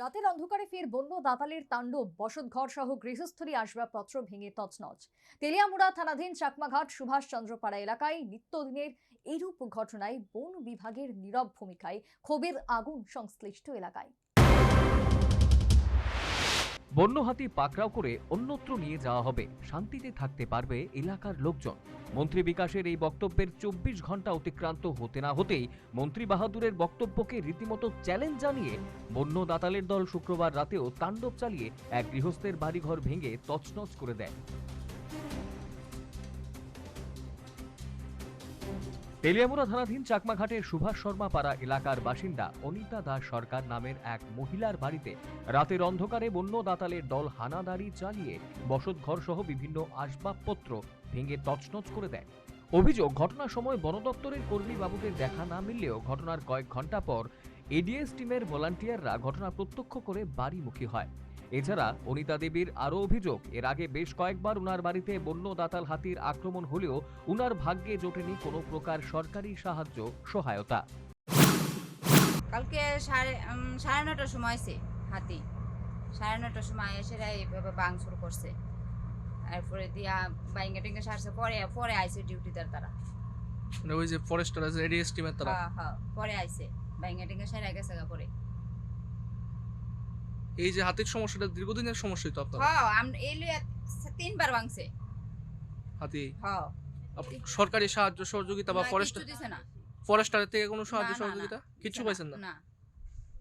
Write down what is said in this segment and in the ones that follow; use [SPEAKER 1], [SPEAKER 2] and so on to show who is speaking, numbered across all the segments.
[SPEAKER 1] রাতের অন্ধকারে ফের বন্য দাতালের তাণ্ডব বসতঘর সহ গৃহস্থলী আসবাবপত্র ভেঙে তছনছ। তেলিয়ামুড়া থানাধীন চাকমাঘাট সুভাষচন্দ্রপাড়া এলাকায় নিত্যদিনের এরূপ ঘটনায় বন বিভাগের নীরব ভূমিকায় ক্ষোভের আগুন সংশ্লিষ্ট এলাকায়।
[SPEAKER 2] বন্য হাতি পাকড়াও করে অন্যত্র নিয়ে যাওয়া হবে। শান্তিতে থাকতে পারবে এলাকার লোকজন। মন্ত্রী বিকাশের এই বক্তব্যের চব্বিশ ঘণ্টা অতিক্রান্ত হতে না হতেই মন্ত্রী বাহাদুরের বক্তব্যকে রীতিমতো চ্যালেঞ্জ জানিয়ে বন্য দাতালের দল শুক্রবার রাতেও তাণ্ডব চালিয়ে এক গৃহস্থের বাড়িঘর ভেঙে তছনছ করে দেয়। তেলিয়ামুড়া থানাধীন চাকমাঘাটের সুভাষ শর্মা পাড়া এলাকার বাসিন্দা অনিতা দাস সরকার নামের এক মহিলার বাড়িতে রাতের অন্ধকারে বন্য দাতালের দল হানাদারি চালিয়ে বসতঘর সহ বিভিন্ন আসবাবপত্র ভেঙে তছনছ করে দেয়। অভিযোগ, ঘটনার সময় বন দপ্তরের কর্মী বাবুদের দেখা না মিললেও ঘটনার কয়েক ঘণ্টা পর এডিএস টিমের ভলান্টিয়াররা ঘটনা প্রত্যক্ষ করে বাড়িমুখী হয়। এছাড়া অনিতা দেবীর আরও অভিযোগ এর আগে বেশ কয়েকবার উনার বাড়িতে বন্য দাতাল হাতির আক্রমণ হলেও উনার ভাগ্যে জোটেনি কোনো প্রকার সরকারি সাহায্য সহায়তা।
[SPEAKER 3] কালকে সাড়ে সাড়ে নটার সময় এসে হাতি। সাড়ে নটার সময় এসে এইভাবে বাং শুরু করছে। তারপরে দিয়া বাইঙ্গা টিঙ্গা সারছে পরে পরে আইছে ডিউটিদার তারা।
[SPEAKER 4] মানে ওই যে ফরেস্টার আছে এডিএস টিমের তারা?
[SPEAKER 3] হ্যাঁ হ্যাঁ পরে আইছে। বাইঙ্গা টিঙ্গা সারা গেছে পরে।
[SPEAKER 4] এই যে হাতির সমস্যাটা দীর্ঘদিনের সমস্যাই তো আপনার
[SPEAKER 3] হ্যাঁ আমরা এই লইয়া তিনবার ভাঙছে।
[SPEAKER 4] হাতি?
[SPEAKER 3] হ্যাঁ।
[SPEAKER 4] আপ- সরকারি সাহায্য সহযোগিতা বা
[SPEAKER 3] না,
[SPEAKER 4] ফরেস্ট
[SPEAKER 3] কিচ্ছু দিছে না।
[SPEAKER 4] ফরেস্টারের থেকে কোনো সাহায্য
[SPEAKER 3] না, না,
[SPEAKER 4] সহযোগিতা
[SPEAKER 3] দিছে
[SPEAKER 4] পাইছেন না?
[SPEAKER 3] না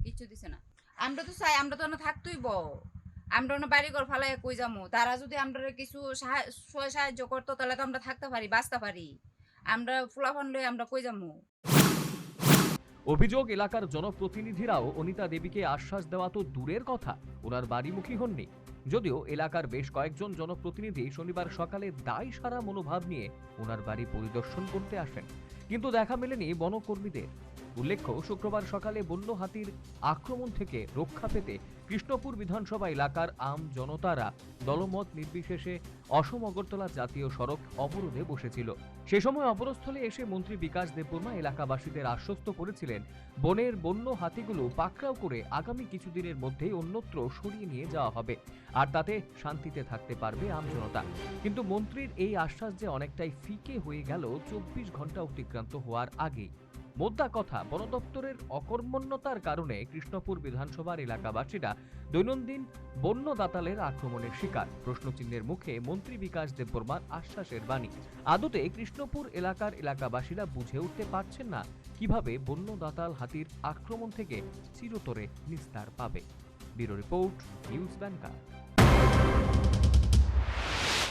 [SPEAKER 3] কিচ্ছু দিছে না। আমরা তো চাই আমরা তো না থাকতেই ব আমরা না বাড়ি ঘর ফালাই কই যামু? তারা যদি আমরা কিছু সাহা- সহায় সাহায্য করতো তাহলে তো আমরা থাকতে পারি বাঁচতে পারি। আমরা ফুলাফান লই আমরা কই যামু?
[SPEAKER 2] অভিযোগ, এলাকার জনপ্রতিনিধিরাও অনিতা দেবীকে আশ্বাস দেওয়া তো দূরের কথা, ওনার বাড়িমুখী হননি। যদিও এলাকার বেশ কয়েকজন জনপ্রতিনিধি শনিবার সকালে দায় সারা মনোভাব নিয়ে ওনার বাড়ি পরিদর্শন করতে আসেন। কিন্তু দেখা মেলেনি বনকর্মীদের। উল্লেখ্য, শুক্রবার সকালে বন্য হাতির আক্রমণ থেকে রক্ষা পেতে কৃষ্ণপুর বিধানসভা এলাকার আম জনতারা দলমত নির্বিশেষে অসম অগরতলা জাতীয় সড়ক অবরোধে বসেছিল। সে সময় অপরস্থলে এসে মন্ত্রী বিকাশ দেববর্মা এলাকাবাসীদের আশ্বস্ত করেছিলেন, বনের বন্য হাতিগুলো পাকড়াও করে আগামী কিছুদিনের মধ্যেই অন্যত্র সরিয়ে নিয়ে যাওয়া হবে আর তাতে শান্তিতে থাকতে পারবে আমজনতা কিন্তু মন্ত্রীর এই আশ্বাস যে অনেকটাই ফিকে হয়ে গেল, চব্বিশ ঘণ্টা অতিক্রান্ত হওয়ার আগেই। মোদ্দা কথা বন দপ্তরের অকর্মণ্যতার কারণে কৃষ্ণপুর বিধানসভার এলাকাবাসীরা দৈনন্দিন বন্য দাতালের আক্রমণের শিকার। প্রশ্নচিহ্নের মুখে মন্ত্রী বিকাশ দেববর্মার আশ্বাসের বাণী। আদতে কৃষ্ণপুর এলাকার এলাকাবাসীরা বুঝে উঠতে পারছেন না কীভাবে বন্য দাতাল হাতির আক্রমণ থেকে চিরতরে নিস্তার পাবে। Bureau report, news banker.